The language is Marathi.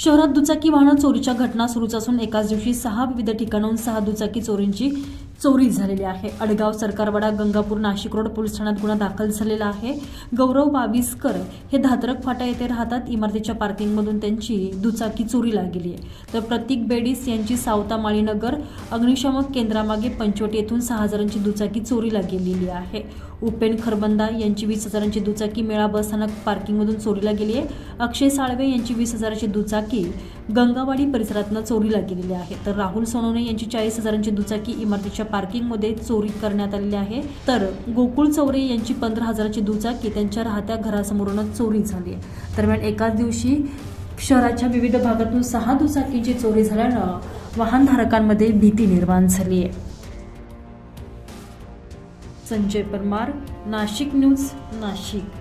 शहरात दुचाकी वाहन चोरीच्या घटना सुरूच असून एकाच दिवशी सहा विविध ठिकाणाहून सहा दुचाकी चोरींची चोरी झालेली आहे. अडगाव सरकारवाडा गंगापूर नाशिक रोड पोलीस ठाण्यात गुन्हा दाखल झालेला आहे. गौरव बाविस्कर हे धातरक फाटा येथे राहतात. इमारतीच्या पार्किंगमधून त्यांची दुचाकी चोरीला गेली आहे. तर प्रतीक बेडीस यांची सावता माळीनगर अग्निशामक केंद्रामागे पंचवटी येथून सहा हजारांची दुचाकी चोरीला गेलेली आहे. उपेन खरबंदा यांची वीस हजारांची दुचाकी मेळा बस स्थानक पार्किंगमधून चोरीला गेली आहे. अक्षय साळवे यांची वीस हजाराची दुचाकी गंगावाडी परिसरातनं चोरीला गेलेली आहे. तर राहुल सोनवणे यांची चाळीस हजारांची दुचाकी इमारतीच्या पार्किंगमध्ये चोरी करण्यात आलेली आहे. तर गोकुळ चौरे यांची पंधरा हजाराची दुचाकी त्यांच्या राहत्या घरासमोरूनच चोरी झाली आहे. दरम्यान एकाच दिवशी शहराच्या विविध भागातून सहा दुचाकींची चोरी झाल्यानं वाहनधारकांमध्ये भीती निर्माण झाली आहे. संजय परमार नाशिक न्यूज नाशिक.